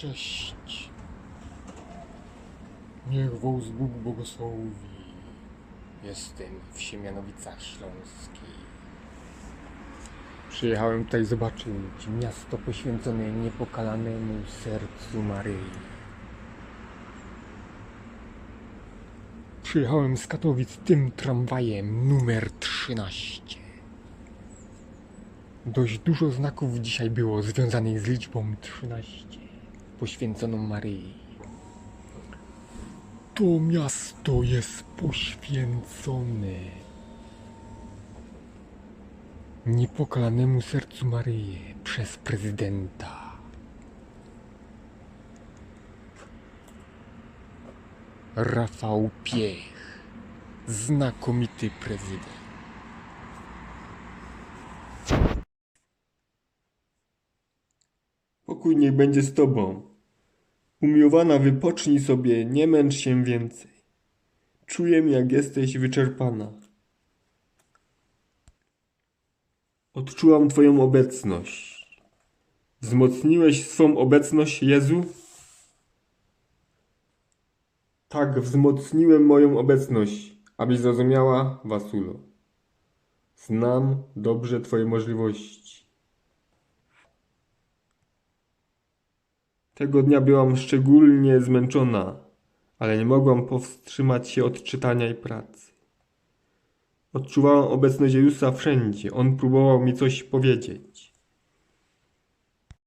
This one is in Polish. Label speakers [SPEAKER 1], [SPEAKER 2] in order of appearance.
[SPEAKER 1] Cześć. Niech wołz Bóg błogosławi. Jestem w Siemianowicach Śląskich. Przyjechałem tutaj zobaczyć miasto poświęcone niepokalanemu sercu Maryi. Przyjechałem z Katowic tym tramwajem numer 13. Dość dużo znaków dzisiaj było związanych z liczbą 13, poświęconą Maryi. To miasto jest poświęcone niepokalanemu sercu Maryi przez prezydenta. Rafał Piech, znakomity prezydent.
[SPEAKER 2] Pokój niech będzie z tobą. Umiłowana, wypocznij sobie, nie męcz się więcej. Czuję, jak jesteś wyczerpana. Odczułam Twoją obecność. Wzmocniłeś swą obecność, Jezu? Tak, wzmocniłem moją obecność, abyś zrozumiała, Wasulo. Znam dobrze Twoje możliwości. Tego dnia byłam szczególnie zmęczona, ale nie mogłam powstrzymać się od czytania i pracy. Odczuwałam obecność Jezusa wszędzie. On próbował mi coś powiedzieć.